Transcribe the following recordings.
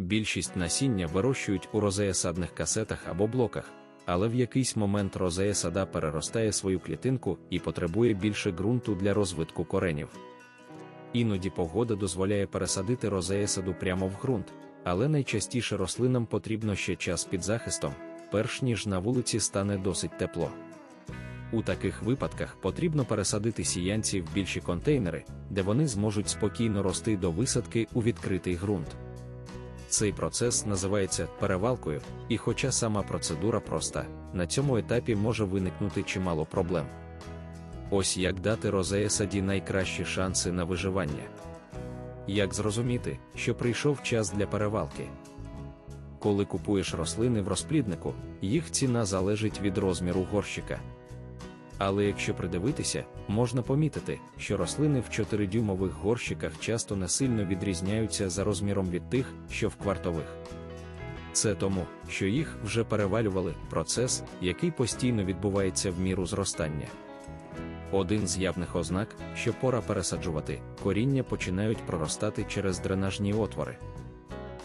Більшість насіння вирощують у розеясадних касетах або блоках, але в якийсь момент розея сада переростає свою клітинку і потребує більше ґрунту для розвитку коренів. Іноді погода дозволяє пересадити розея саду прямо в ґрунт, але найчастіше рослинам потрібно ще час під захистом, перш ніж на вулиці стане досить тепло. У таких випадках потрібно пересадити сіянці в більші контейнери, де вони зможуть спокійно рости до висадки у відкритий ґрунт. Цей процес називається перевалкою, і хоча сама процедура проста, на цьому етапі може виникнути чимало проблем. Ось як дати розея саді найкращі шанси на виживання. Як зрозуміти, що прийшов час для перевалки? Коли купуєш рослини в розпліднику, їх ціна залежить від розміру горщика. Але якщо придивитися, можна помітити, що рослини в 4-дюймових горщиках часто не сильно відрізняються за розміром від тих, що в квартових. Це тому, що їх вже перевалювали процес, який постійно відбувається в міру зростання. Один з явних ознак, що пора пересаджувати, коріння починають проростати через дренажні отвори.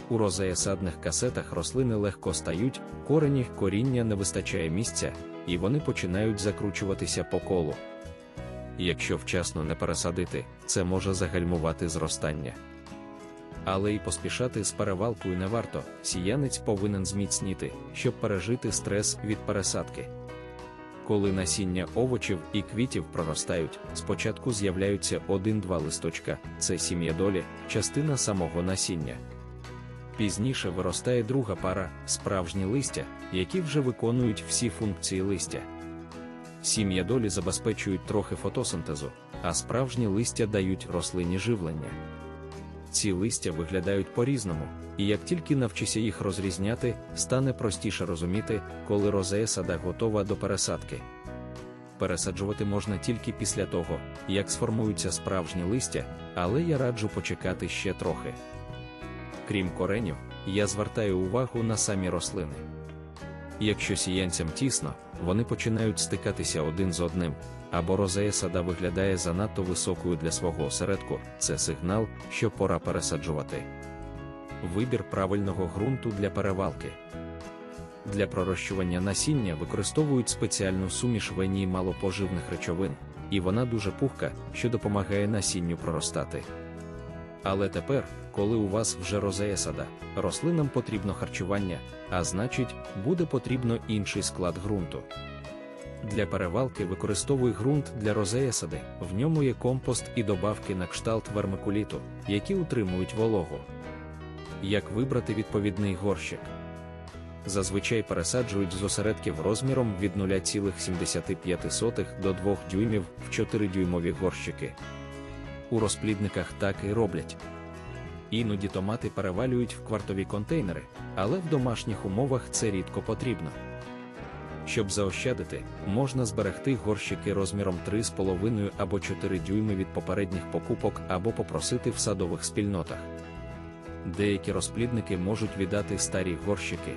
У розеясадних касетах рослини легко стають, корені коріння не вистачає місця, і вони починають закручуватися по колу. Якщо вчасно не пересадити, це може загальмувати зростання. Але й поспішати з перевалкою не варто, сіянець повинен зміцніти, щоб пережити стрес від пересадки. Коли насіння овочів і квітів проростають, спочатку з'являються один-два листочка, це сім'я долі, частина самого насіння. Пізніше виростає друга пара справжні листя, які вже виконують всі функції листя. Сім'я долі забезпечують трохи фотосинтезу, а справжні листя дають рослині живлення. Ці листя виглядають по-різному, і як тільки навчися їх розрізняти, стане простіше розуміти, коли розея сада готова до пересадки. Пересаджувати можна тільки після того, як сформуються справжні листя, але я раджу почекати ще трохи. Крім коренів, я звертаю увагу на самі рослини. Якщо сіянцям тісно, вони починають стикатися один з одним, або розея сада виглядає занадто високою для свого осередку, це сигнал, що пора пересаджувати. Вибір правильного ґрунту для перевалки. Для пророщування насіння використовують спеціальну суміш венії малопоживних речовин, і вона дуже пухка, що допомагає насінню проростати. Але тепер, коли у вас вже розея сада, рослинам потрібно харчування, а значить, буде потрібно інший склад ґрунту. Для перевалки використовуй ґрунт для розеясади, в ньому є компост і добавки на кшталт вермикуліту, які утримують вологу. Як вибрати відповідний горщик? Зазвичай пересаджують з осередків розміром від 0,75 до 2 дюймів в 4-дюймові горщики. У розплідниках так і роблять. Іноді томати перевалюють в квартові контейнери, але в домашніх умовах це рідко потрібно. Щоб заощадити, можна зберегти горщики розміром 3,5 або 4 дюйми від попередніх покупок або попросити в садових спільнотах. Деякі розплідники можуть віддати старі горщики.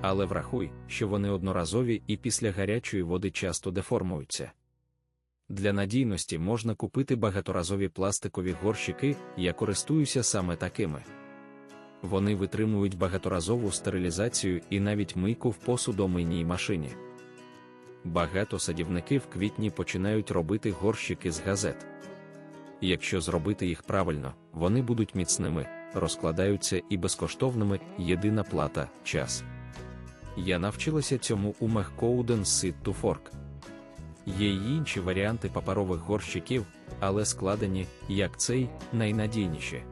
Але врахуй, що вони одноразові і після гарячої води часто деформуються. Для надійності можна купити багаторазові пластикові горщики, я користуюся саме такими. Вони витримують багаторазову стерилізацію і навіть мийку в посудомийній машині. Багато садівники в квітні починають робити горщики з газет. Якщо зробити їх правильно, вони будуть міцними, розкладаються і безкоштовними єдина плата час. Я навчилася цьому у Мехкоуден Seed to Fork. Є й інші варіанти паперових горщиків, але складені, як цей, найнадійніші.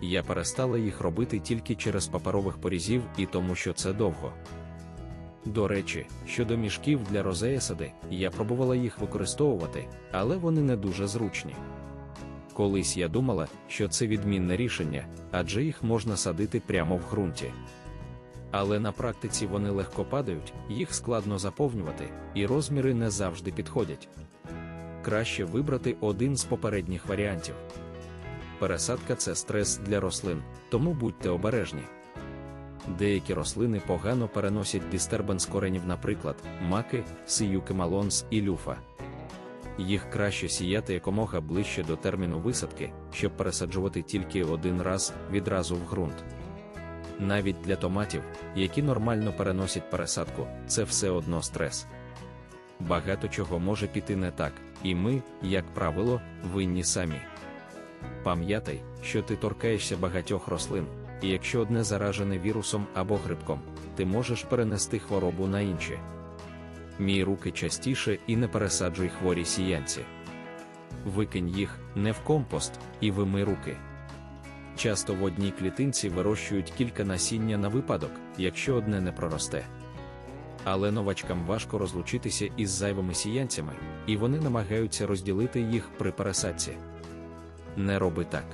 Я перестала їх робити тільки через паперових порізів і тому, що це довго. До речі, щодо мішків для розеясади, я пробувала їх використовувати, але вони не дуже зручні. Колись я думала, що це відмінне рішення, адже їх можна садити прямо в ґрунті. Але на практиці вони легко падають, їх складно заповнювати, і розміри не завжди підходять. Краще вибрати один з попередніх варіантів. Пересадка це стрес для рослин, тому будьте обережні. Деякі рослини погано переносять дистербанс коренів, наприклад, маки, сиюки малонс і люфа. Їх краще сіяти якомога ближче до терміну висадки, щоб пересаджувати тільки один раз відразу в ґрунт. Навіть для томатів, які нормально переносять пересадку, це все одно стрес. Багато чого може піти не так, і ми, як правило, винні самі. Пам'ятай, що ти торкаєшся багатьох рослин, і якщо одне заражене вірусом або грибком, ти можеш перенести хворобу на інші. Мій руки частіше і не пересаджуй хворі сіянці. Викинь їх не в компост і вимий руки. Часто в одній клітинці вирощують кілька насіння на випадок, якщо одне не проросте. Але новачкам важко розлучитися із зайвими сіянцями, і вони намагаються розділити їх при пересадці. Не роби так.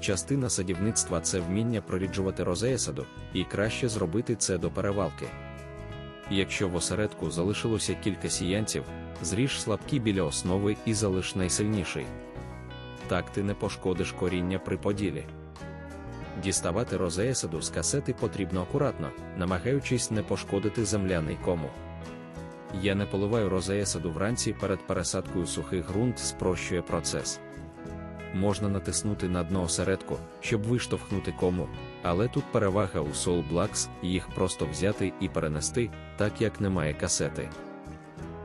Частина садівництва це вміння проріджувати розея саду, і краще зробити це до перевалки. Якщо в осередку залишилося кілька сіянців, зріж слабкі біля основи і залиш найсильніший. Так ти не пошкодиш коріння при поділі. Діставати розея саду з касети потрібно акуратно, намагаючись не пошкодити земляний кому. Я не поливаю розея саду вранці перед пересадкою сухий ґрунт спрощує процес. Можна натиснути на дно осередку, щоб виштовхнути кому, але тут перевага у Soul Blacks, їх просто взяти і перенести, так як немає касети.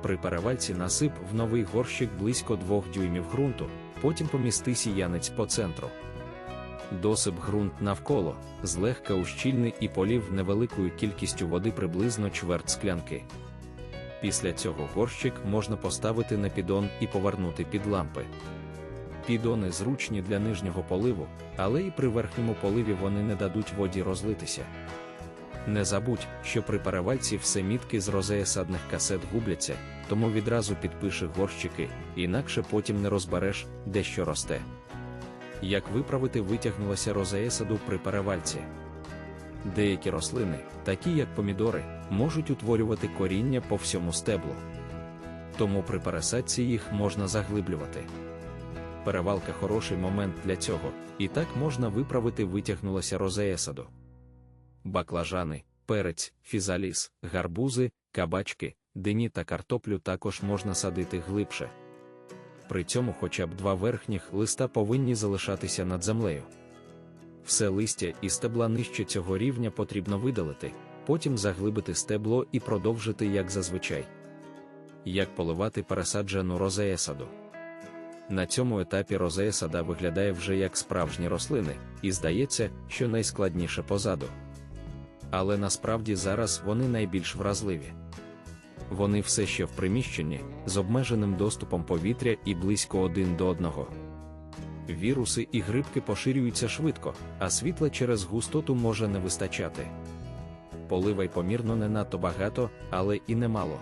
При перевальці насип в новий горщик близько 2 дюймів ґрунту, потім помісти сіянець по центру. Досип ґрунт навколо, злегка ущільни і полів невеликою кількістю води приблизно чверть склянки. Після цього горщик можна поставити на піддон і повернути під лампи. Підони зручні для нижнього поливу, але і при верхньому поливі вони не дадуть воді розлитися. Не забудь, що при перевальці все мітки з розея садних касет губляться, тому відразу підпиши горщики, інакше потім не розбереш, де що росте. Як виправити витягнулася розея саду при перевальці? Деякі рослини, такі як помідори, можуть утворювати коріння по всьому стеблу. Тому при пересадці їх можна заглиблювати. Перевалка хороший момент для цього, і так можна виправити витягнулася розея саду. Баклажани, перець, фізаліс, гарбузи, кабачки, дині та картоплю також можна садити глибше. При цьому хоча б два верхніх листа повинні залишатися над землею. Все листя і стебла нижче цього рівня потрібно видалити, потім заглибити стебло і продовжити як зазвичай. Як поливати пересаджену розея саду? На цьому етапі розеесада виглядає вже як справжні рослини, і здається, що найскладніше позаду. Але насправді зараз вони найбільш вразливі. Вони все ще в приміщенні з обмеженим доступом повітря і близько один до одного. Віруси і грибки поширюються швидко, а світла через густоту може не вистачати. Поливай помірно не надто багато, але і немало.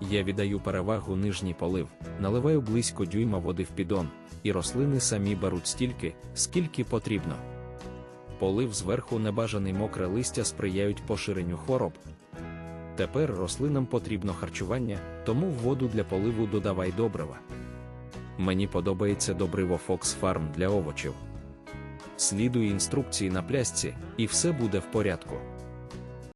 Я віддаю перевагу нижній полив, наливаю близько дюйма води в підон, і рослини самі беруть стільки, скільки потрібно. Полив зверху небажаний мокре листя сприяють поширенню хвороб. Тепер рослинам потрібно харчування, тому в воду для поливу додавай добрива. Мені подобається добриво Fox Farm для овочів. Слідуй інструкції на плясці, і все буде в порядку.